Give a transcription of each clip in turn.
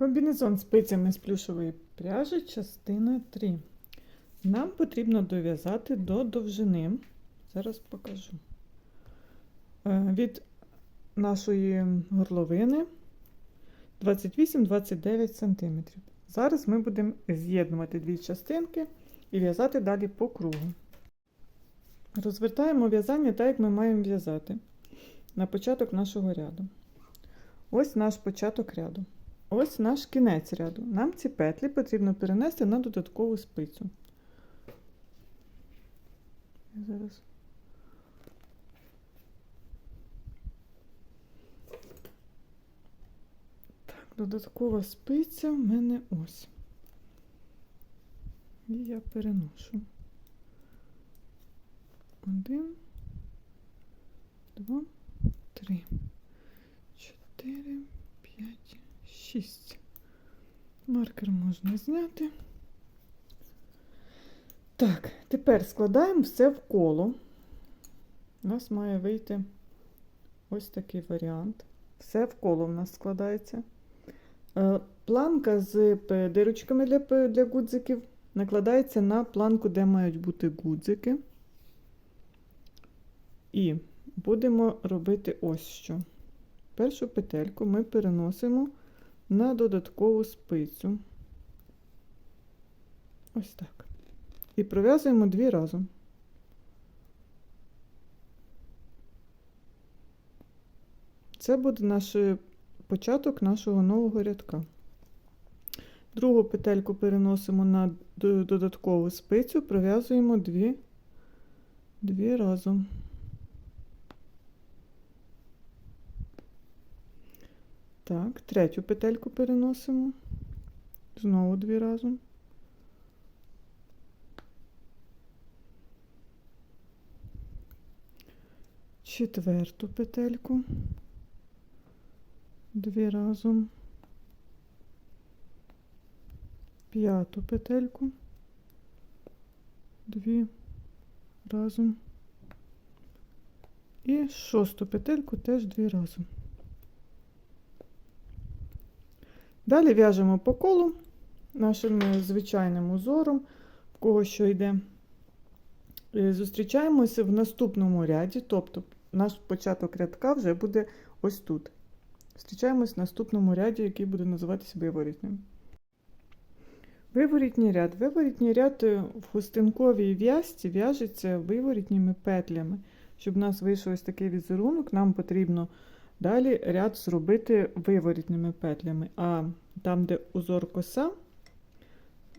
Комбінезон спицями з плюшової пряжі, частина 3. Нам потрібно дов'язати до довжини. Зараз покажу. Е, Від нашої горловини 28-29 см. Зараз ми будемо з'єднувати дві частинки і в'язати далі по кругу. Розвертаємо в'язання так, як ми маємо в'язати на початок нашого ряду. Ось наш початок ряду. Ось наш кінець ряду. Нам ці петлі потрібно перенести на додаткову спицю. Зараз. Так, додаткова спиця в мене ось. І я переношу. Один, два, три, чотири, п'ять, шість. Маркер можна зняти. Так, тепер складаємо все в коло. У нас має вийти ось такий варіант. Все в коло в нас складається. Е, Планка з дирочками для, для гудзиків накладається на планку, де мають бути гудзики. І будемо робити ось що. Першу петельку ми переносимо на додаткову спицю. Ось так. І пров'язуємо дві разом. Це буде наш початок нашого нового рядка. Другу петельку переносимо на додаткову спицю, пров'язуємо дві, дві разом. Так, третю петельку переносимо. Знову дві разом. Четверту петельку. Дві разом. П'яту петельку. Дві разом. І шосту петельку теж дві разом. Далі в'яжемо по колу нашим е, звичайним узором, в кого що йде. Е, Зустрічаємося в наступному ряді, тобто наш початок рядка вже буде ось тут. Зустрічаємось в наступному ряді, який буде називатися виворітним. Виворітній ряд. Виворітній ряд е, в хустинковій в'язці в'яжеться виворітніми петлями. Щоб у нас вийшов ось такий візерунок, нам потрібно Далі ряд зробити виворітними петлями, а там, де узор коса,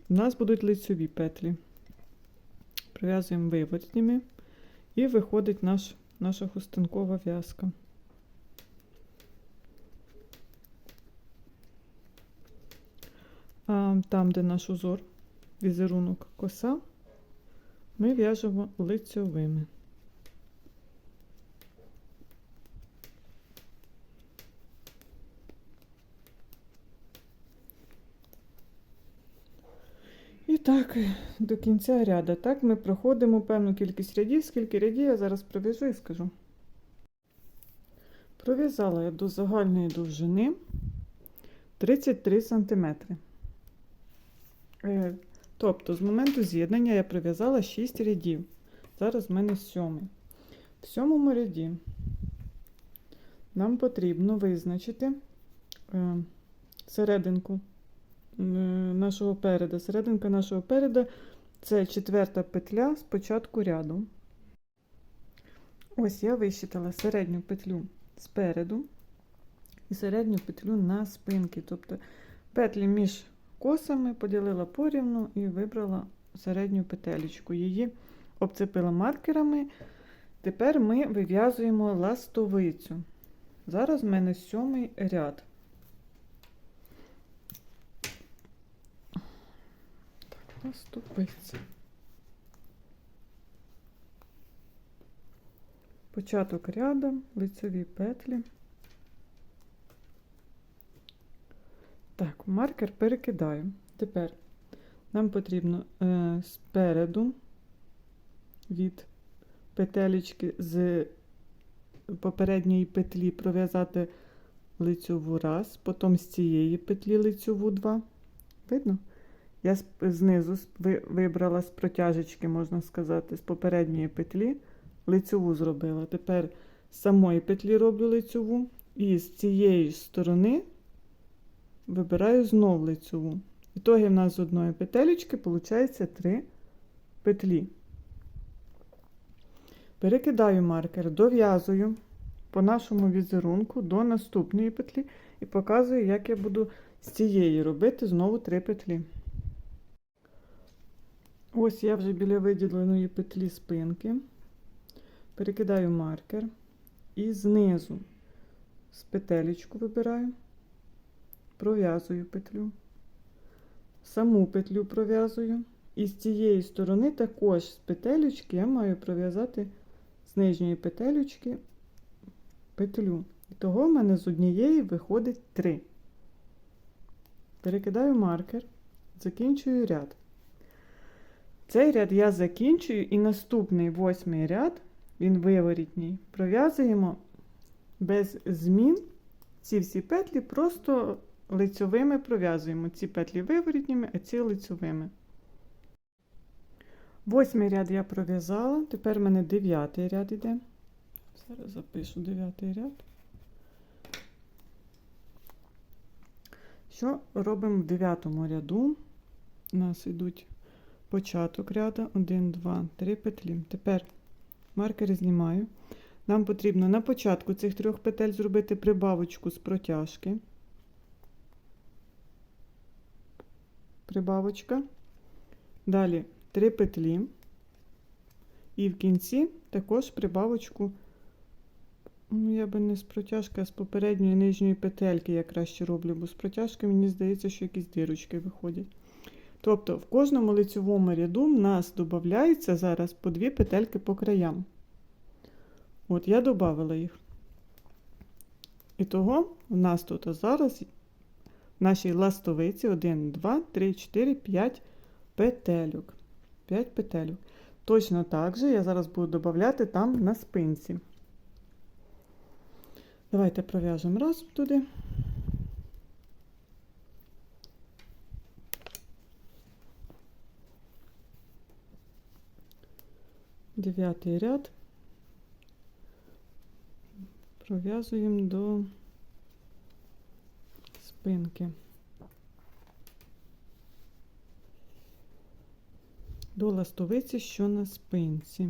у нас будуть лицьові петлі. Прив'язуємо виворітніми і виходить наш, наша хустинкова в'язка. А там, де наш узор, візерунок коса, ми в'яжемо лицьовими. Так, до кінця ряду. Так, ми проходимо певну кількість рядів. Скільки рядів я зараз пров'яжу і скажу. Пров'язала я до загальної довжини 33 см. Е, тобто, з моменту з'єднання я пров'язала 6 рядів. Зараз в мене сьомий. В сьомому ряді нам потрібно визначити е, серединку нашого переда. Серединка нашого переда це четверта петля з початку ряду. Ось я висчитала середню петлю спереду і середню петлю на спинки. Тобто петлі між косами поділила порівну і вибрала середню петелечку. Її обцепила маркерами. Тепер ми вив'язуємо ластовицю. Зараз в мене сьомий ряд. Наступиться. Початок ряду, лицеві петлі. Так, маркер перекидаю. Тепер нам потрібно е, спереду від петелечки з попередньої петлі пров'язати лицьову раз, потім з цієї петлі лицьову 2. Видно? Я знизу вибрала з протяжечки, можна сказати, з попередньої петлі лицьову зробила. Тепер з самої петлі роблю лицьову і з цієї сторони вибираю знов лицьову. В ітогі в нас з одної петелечки виходить 3 петлі. Перекидаю маркер, дов'язую по нашому візерунку до наступної петлі і показую, як я буду з цієї робити знову 3 петлі. Ось я вже біля виділеної петлі спинки. Перекидаю маркер і знизу з петелечку вибираю, пров'язую петлю, саму петлю пров'язую. І з цієї сторони також з петелечки я маю пров'язати з нижньої петелечки петлю. І того в мене з однієї виходить 3. Перекидаю маркер, закінчую ряд. Цей ряд я закінчую, і наступний восьмий ряд, він виворітній, пров'язуємо без змін ці всі петлі, просто лицьовими пров'язуємо. Ці петлі виворітніми, а ці лицьовими. Восьмий ряд я пров'язала, тепер в мене дев'ятий ряд іде. Зараз запишу дев'ятий ряд. Що робимо в дев'ятому ряду? У нас йдуть початок ряду, 1, 2, 3 петлі. Тепер маркер знімаю. Нам потрібно на початку цих трьох петель зробити прибавочку з протяжки. Прибавочка. Далі 3 петлі. І в кінці також прибавочку, ну, я би не з протяжки, а з попередньої нижньої петельки я краще роблю, бо з протяжки мені здається, що якісь дірочки виходять. Тобто в кожному лицьовому ряду в нас додається зараз по дві петельки по краям. От я додавала їх. І того у нас тут зараз в нашій ластовиці 1, 2, 3, 4, 5 петельок. 5 петельок. Точно так же я зараз буду додавати там на спинці. Давайте пров'яжемо разом туди. Дев'ятий ряд. Пров'язуємо до спинки. До ластовиці, що на спинці.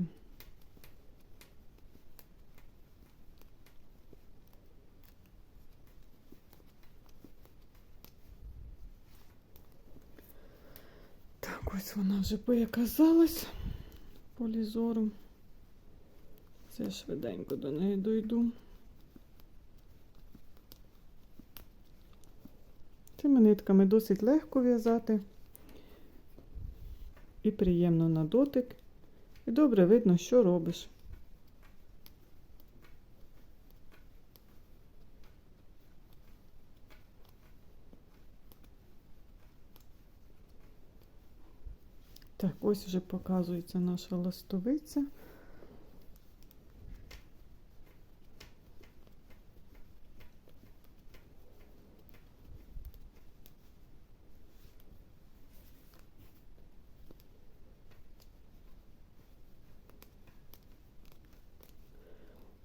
Так, ось вона вже показалась по зору. Це швиденько до неї дойду. Цими нитками досить легко в'язати. І приємно на дотик. І добре видно, що робиш. Так, ось вже показується наша ластовиця.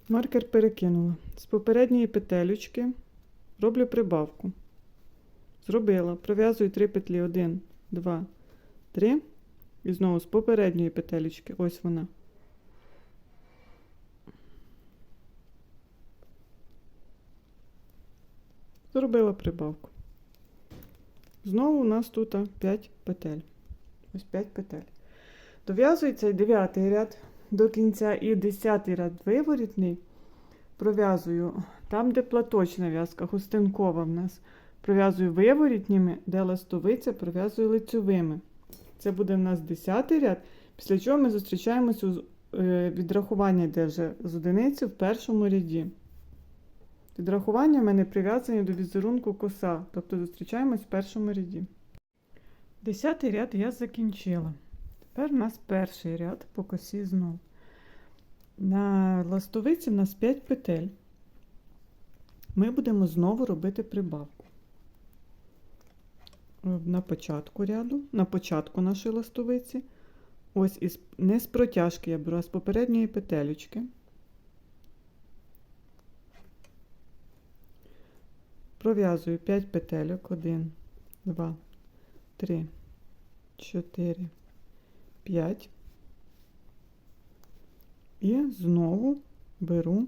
Маркер перекинула. З попередньої петелючки роблю прибавку. Зробила, пров'язую 3 петлі. 1, 2, 3. І знову з попередньої петелечки. Ось вона. Зробила прибавку. Знову у нас тут 5 петель. Ось 5 петель. Дов'язується і 9 ряд до кінця і 10 ряд виворітний. Пров'язую там, де платочна в'язка, хустинкова в нас. Пров'язую виворітніми, де ластовиця, пров'язую лицьовими. Це буде в нас 10 ряд, після чого ми зустрічаємося у е, відрахування, йде вже з одиниці в першому ряді. Відрахування в мене прив'язані до візерунку коса, тобто зустрічаємось в першому ряді. Десятий ряд я закінчила. Тепер у нас перший ряд по косі знов. На ластовиці в нас 5 петель. ми будемо знову робити прибавку. Е, На початку ряду, на початку нашої ластовиці. Ось із, не з протяжки я беру, а з попередньої петелечки. Пров'язую 5 петельок. 1, 2, 3, 4, 5. І знову беру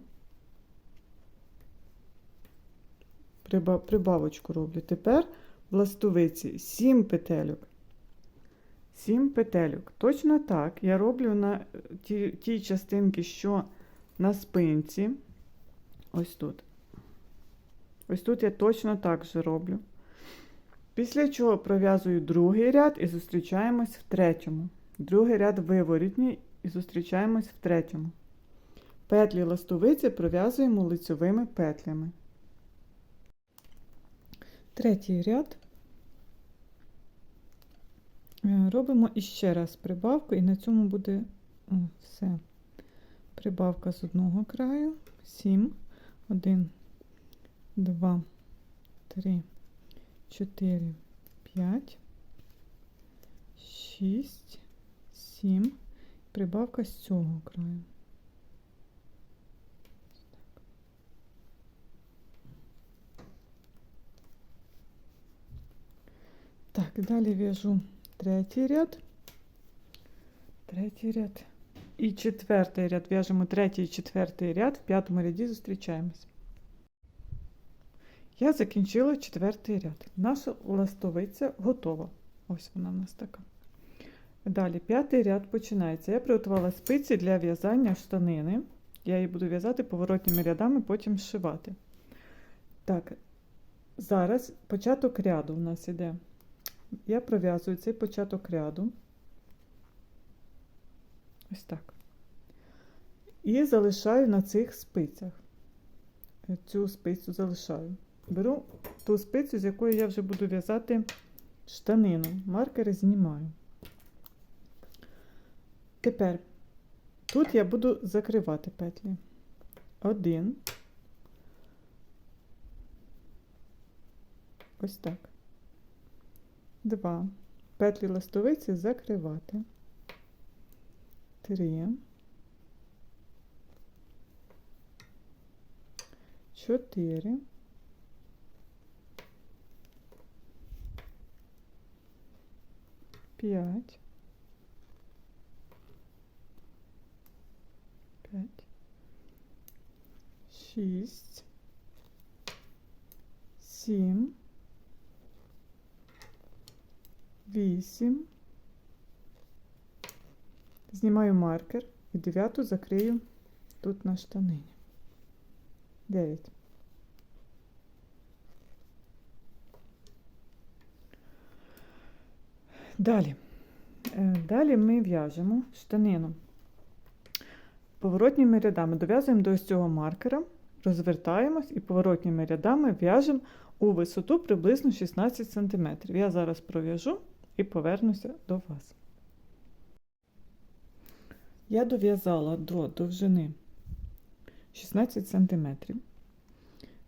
прибавочку роблю. Тепер ластовиці 7 петельок. 7 петельок. Точно так я роблю на ті, тій частинки, що на спинці. Ось тут. Ось тут я точно так же роблю. Після чого пров'язую другий ряд і зустрічаємось в третьому. Другий ряд виворітній і зустрічаємось в третьому. Петлі ластовиці пров'язуємо лицьовими петлями. Третій ряд. Е, Робимо іще раз прибавку, і на цьому буде все. Прибавка з одного краю. 7, 1, 2, 3, 4, 5, 6, 7. Прибавка з цього краю. Так, далі в'яжу третій ряд. Третій ряд. І четвертий ряд. В'яжемо третій і четвертий ряд. В п'ятому ряді зустрічаємось. Я закінчила четвертий ряд. Наша ластовиця готова. Ось вона в нас така. Далі п'ятий ряд починається. Я приготувала спиці для в'язання штанини. Я її буду в'язати поворотніми рядами, потім зшивати. Так, зараз початок ряду у нас іде. Я пров'язую цей початок ряду. Ось так. І залишаю на цих спицях. Цю спицю залишаю. Беру ту спицю, з якої я вже буду в'язати штанину. Маркери знімаю. Тепер тут я буду закривати петлі. Один. Ось так. Два. Петлі ластовиці закривати. Три. Чотири. П'ять. П'ять. Шість. Сім. Вісім. Знімаю маркер і дев'яту закрию тут на штанині. Дев'ять. Далі. Е, Далі ми в'яжемо штанину. Поворотніми рядами дов'язуємо до ось цього маркера, розвертаємось і поворотніми рядами в'яжемо у висоту приблизно 16 см. Я зараз пров'яжу і повернуся до вас. Я дов'язала до довжини 16 см.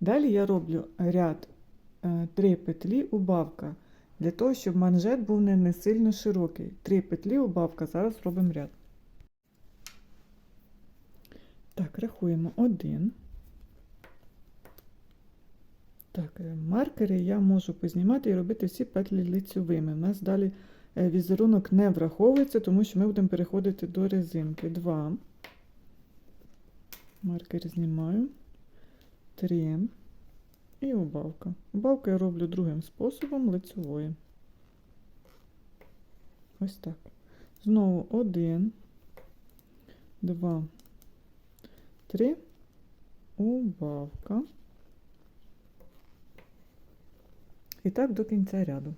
Далі я роблю ряд 3 петлі убавка, для того, щоб манжет був не, не сильно широкий. 3 петлі убавка, зараз робимо ряд. Так, рахуємо 1. Так, е, маркери я можу познімати і робити всі петлі лицьовими. У нас далі е, візерунок не враховується, тому що ми будемо переходити до резинки. 2. Маркер знімаю. 3. І убавка. Убавку я роблю другим способом лицьової. Ось так. Знову 1, 2, 3, убавка. І так до кінця ряду.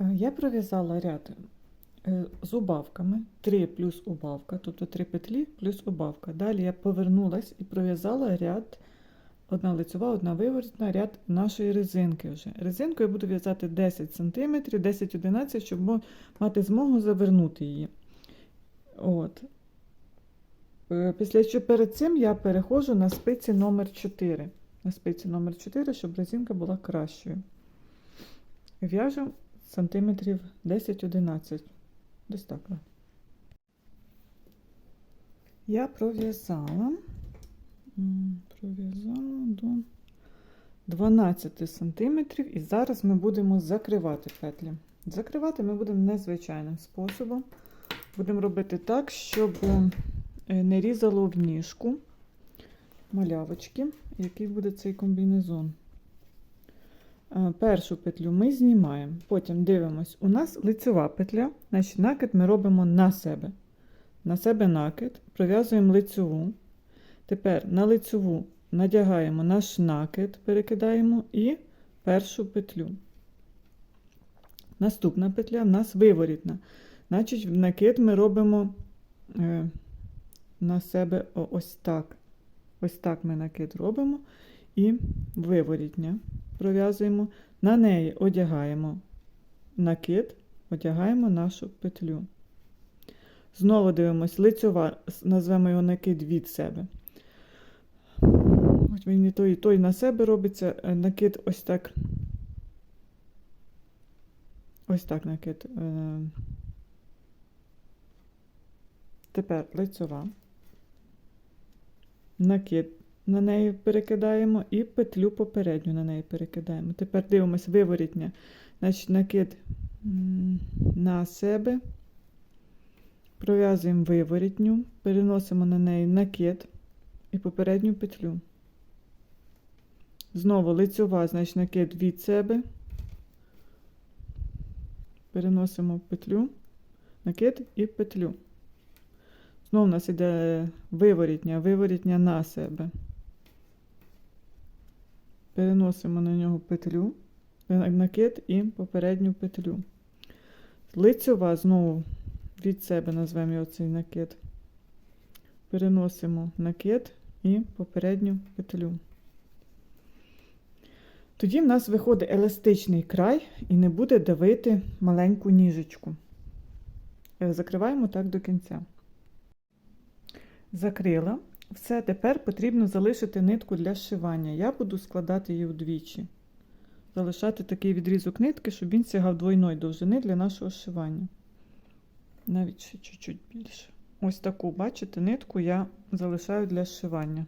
Е, Я пров'язала ряд е, з убавками 3 плюс убавка, тобто 3 петлі плюс убавка. Далі я повернулась і пров'язала ряд одна лицьова, одна виворотна, ряд нашої резинки вже. Резинку я буду в'язати 10 см, 10-11, щоб мати змогу завернути її. От. Е, Після що перед цим я переходжу на спиці номер 4. На спиці номер 4, щоб резинка була кращою. В'яжу сантиметрів 10-11. Десь так. Я пров'язала. Пров'язала до 12 сантиметрів і зараз ми будемо закривати петлі. Закривати ми будемо незвичайним способом. Будемо робити так, щоб е, не різало в ніжку малявочки, який буде цей комбінезон. Е, Першу петлю ми знімаємо, потім дивимось, у нас лицьова петля, значить накид ми робимо на себе. На себе накид, пров'язуємо лицьову. Тепер на лицьову надягаємо наш накид, перекидаємо і першу петлю. Наступна петля в нас виворітна. Значить, накид ми робимо е, на себе ось так. Ось так ми накид робимо і виворітня пров'язуємо. На неї одягаємо накид, одягаємо нашу петлю. Знову дивимось, лицьова, назвемо його накид від себе. Ось він і той, і той на себе робиться. е, Накид ось так. Ось так накид. е. Тепер лицьова. Накид на неї перекидаємо і петлю попередню на неї перекидаємо. Тепер дивимось виворітня. Значить, накид на себе. Пров'язуємо виворітню, переносимо на неї накид і попередню петлю. Знову лицьова, значить накид від себе. Переносимо петлю, накид і петлю. Знову у нас іде виворітня, виворітня на себе. Переносимо на нього петлю, накид і попередню петлю. Лицьова знову від себе назвемо його цей накид. Переносимо накид і попередню петлю. Тоді в нас виходить еластичний край і не буде давити маленьку ніжечку. Е, Закриваємо так до кінця. Закрила. Все, тепер потрібно залишити нитку для зшивання. Я буду складати її вдвічі. Залишати такий відрізок нитки, щоб він сягав двойної довжини для нашого зшивання. Навіть ще чуть-чуть більше. Ось таку, бачите, нитку я залишаю для зшивання.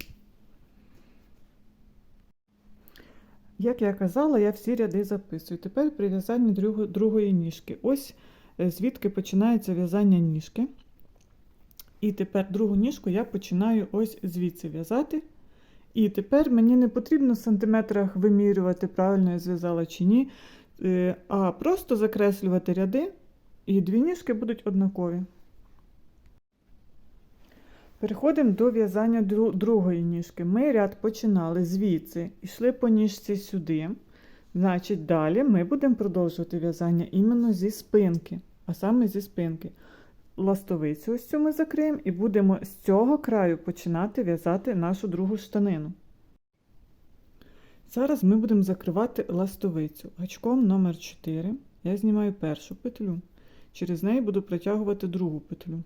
Як я казала, я всі ряди записую. Тепер при в'язанні другої ніжки. Ось е, звідки починається в'язання ніжки. І тепер другу ніжку я починаю ось звідси в'язати. І тепер мені не потрібно в сантиметрах вимірювати, правильно я зв'язала чи ні, е, а просто закреслювати ряди, і дві ніжки будуть однакові. Переходимо до в'язання дру- другої ніжки. Ми ряд починали звідси, йшли по ніжці сюди. Значить, далі ми будемо продовжувати в'язання іменно зі спинки, а саме зі спинки. Ластовицю ось цю ми закриємо і будемо з цього краю починати в'язати нашу другу штанину. Зараз ми будемо закривати ластовицю. Гачком номер 4 я знімаю першу петлю. Через неї буду протягувати другу петлю.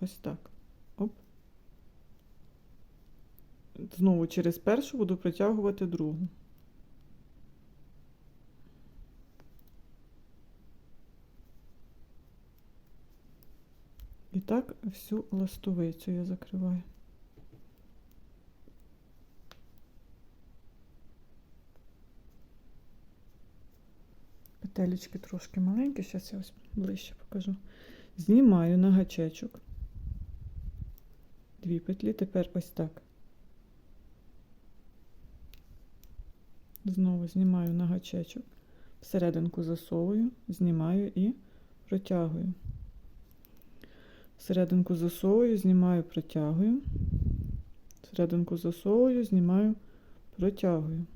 Ось так. Оп. Знову через першу буду протягувати другу. І так всю ластовицю я закриваю. Петелечки трошки маленькі, зараз я ось ближче покажу. Знімаю на гачечок. Дві петлі, тепер ось так. Знову знімаю на гачечок, всерединку засовую, знімаю і протягую. Серединку засовую, знімаю, протягую. Серединку засовую, знімаю, протягую.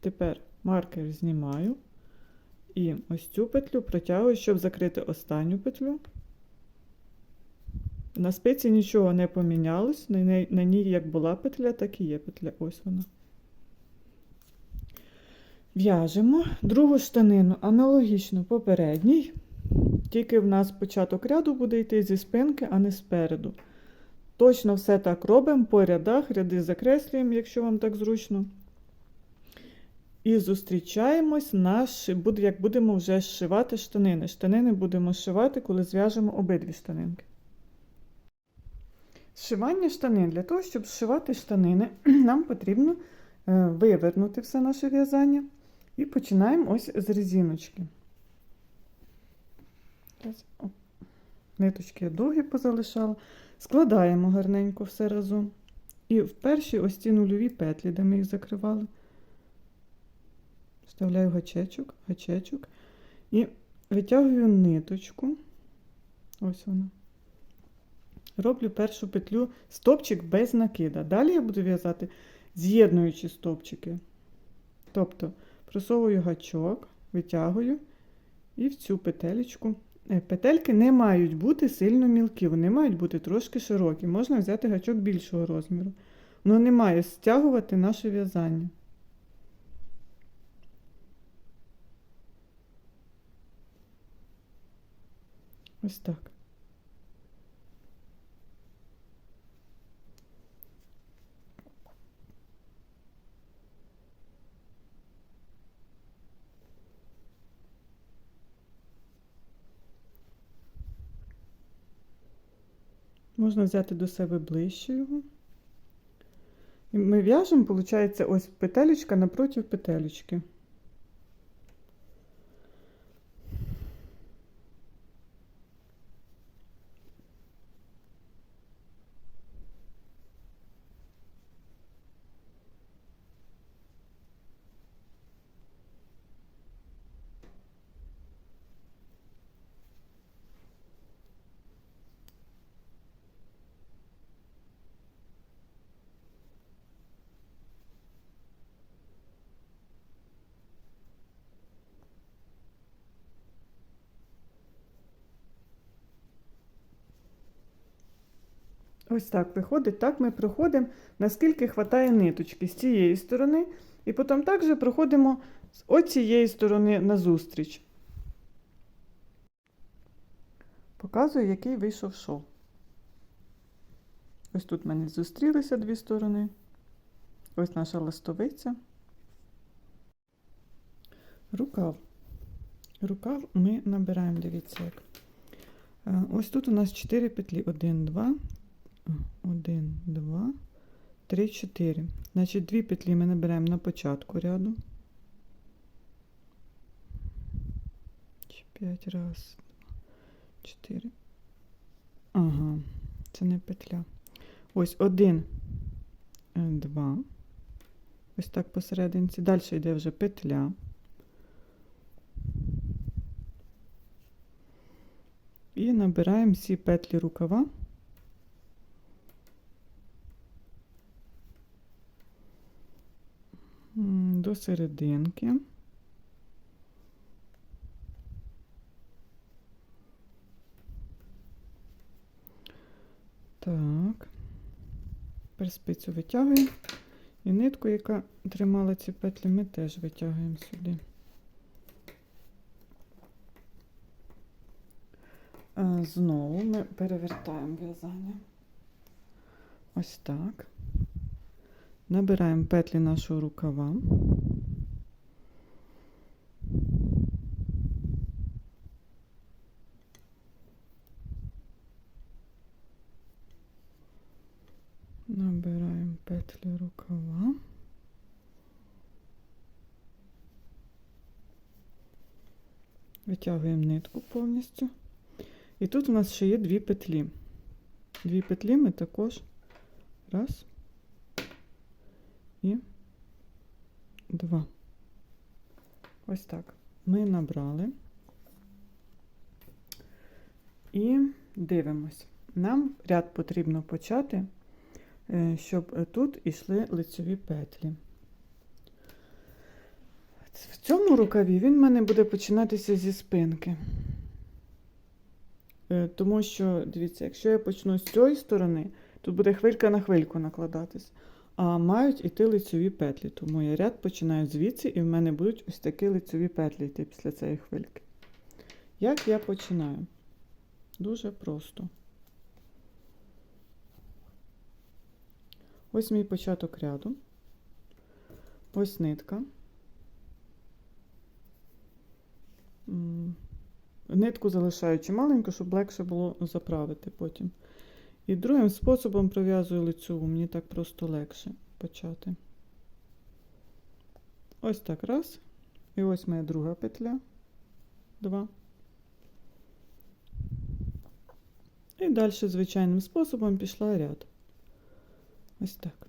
Тепер маркер знімаю. І ось цю петлю протягую, щоб закрити останню петлю. На спиці нічого не помінялось. На ній, як була петля, так і є петля. Ось вона. В'яжемо другу штанину аналогічно попередній. Тільки в нас початок ряду буде йти зі спинки, а не спереду. Точно все так робимо по рядах, ряди закреслюємо, якщо вам так зручно. І зустрічаємось, наш, як будемо вже зшивати штанини. Штанини будемо зшивати, коли зв'яжемо обидві штанинки. Зшивання штанин. Для того, щоб зшивати штанини, нам потрібно е, вивернути все наше в'язання. І починаємо ось з резиночки. Ниточки я довгі позалишала. Складаємо гарненько все разом. І в перші ось ці нульові петлі, де ми їх закривали, вставляю гачечок, гачечок і витягую ниточку. Ось вона. Роблю першу петлю стопчик без накида. Далі я буду в'язати з'єднуючи стопчики. Тобто просовую гачок, витягую і в цю петелечку. Е, Петельки не мають бути сильно мілкі, вони мають бути трошки широкі. Можна взяти гачок більшого розміру. Воно не має стягувати наше в'язання. Ось так. Можна взяти до себе ближче його. І ми в'яжемо, виходить, ось петелечка напроти петелечки. Ось так виходить. Так ми проходимо, наскільки вистачає ниточки з цієї сторони, і потім також проходимо з оцієї сторони назустріч. Показую, який вийшов шов. Ось тут в мене зустрілися дві сторони. Ось наша ластовиця. Рукав. Рукав ми набираємо, дивіться як. Е, Ось тут у нас 4 петлі. 1, 2, 1, 2, 3, 4. Значить, дві петлі ми наберемо на початку ряду. 5 раз, 4. Ага, це не петля. Ось 1, 2. Ось так посерединці. Далі йде вже петля. І набираємо всі петлі рукава. До серединки. Так. Тепер спицю витягуємо. І нитку, яка тримала ці петлі, ми теж витягуємо сюди. Е, Знову ми перевертаємо в'язання. Ось так. Набираємо петлі нашого рукава. Набираємо петлі рукава. Витягуємо нитку повністю. І тут у нас ще є дві петлі. Дві петлі ми також раз і два. Ось так. Ми набрали і дивимось. Нам ряд потрібно почати, е, щоб тут йшли лицеві петлі. В цьому рукаві він в мене буде починатися зі спинки. Е, Тому що, дивіться, якщо я почну з цієї сторони, тут буде хвилька на хвильку накладатись, а мають іти лицеві петлі. Тому я ряд починаю звідси, і в мене будуть ось такі лицеві петлі йти після цієї хвильки. Як я починаю? Дуже просто. Ось мій початок ряду. Ось нитка. Нитку залишаю чималенько, щоб легше було заправити потім. І другим способом пров'язую лицьову, мені так просто легше почати. Ось так раз. І ось моя друга петля. Два. І далі звичайним способом пішла ряд. Ось так.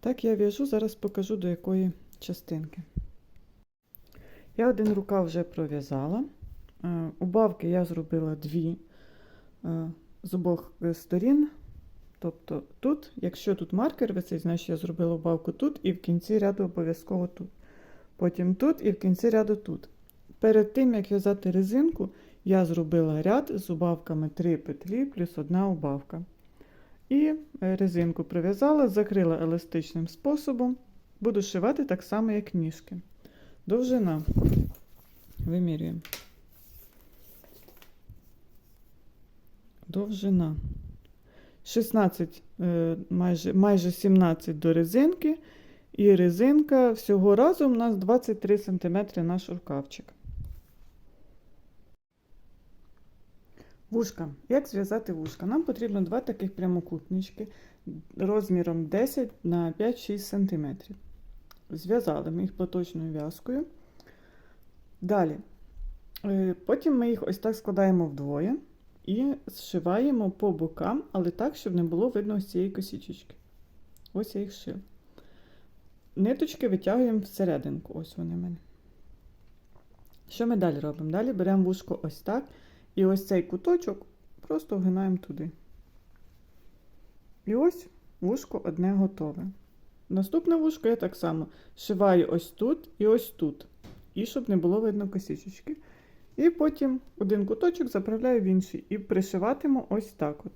Так я в'яжу, зараз покажу до якої частинки. Я один рукав вже пров'язала. Е, Убавки я зробила дві е, з обох е, сторін. Тобто тут, якщо тут маркер висить, значить я зробила убавку тут і в кінці ряду обов'язково тут. Потім тут і в кінці ряду тут. Перед тим, як в'язати резинку, я зробила ряд з убавками 3 петлі плюс одна убавка. І резинку прив'язала, закрила еластичним способом. Буду шивати так само, як ніжки. Довжина. Вимірюємо. Довжина. 16, е, майже, майже 17 до резинки. І резинка всього разу у нас 23 см наш рукавчик. Вушка. Як зв'язати вушка? Нам потрібно два таких прямокутнички розміром 10 на 5-6 см. Зв'язали ми їх поточною в'язкою. Далі. Е, Потім ми їх ось так складаємо вдвоє і зшиваємо по бокам, але так, щоб не було видно ось цієї косічечки. Ось я їх шив. Ниточки витягуємо всерединку. Ось вони в мене. Що ми далі робимо? Далі беремо вушко ось так. І ось цей куточок просто вгинаємо туди. І ось вушко одне готове. Наступне вушко я так само шиваю ось тут і ось тут. І щоб не було видно косічечки. І потім один куточок заправляю в інший і пришиватиму ось так от.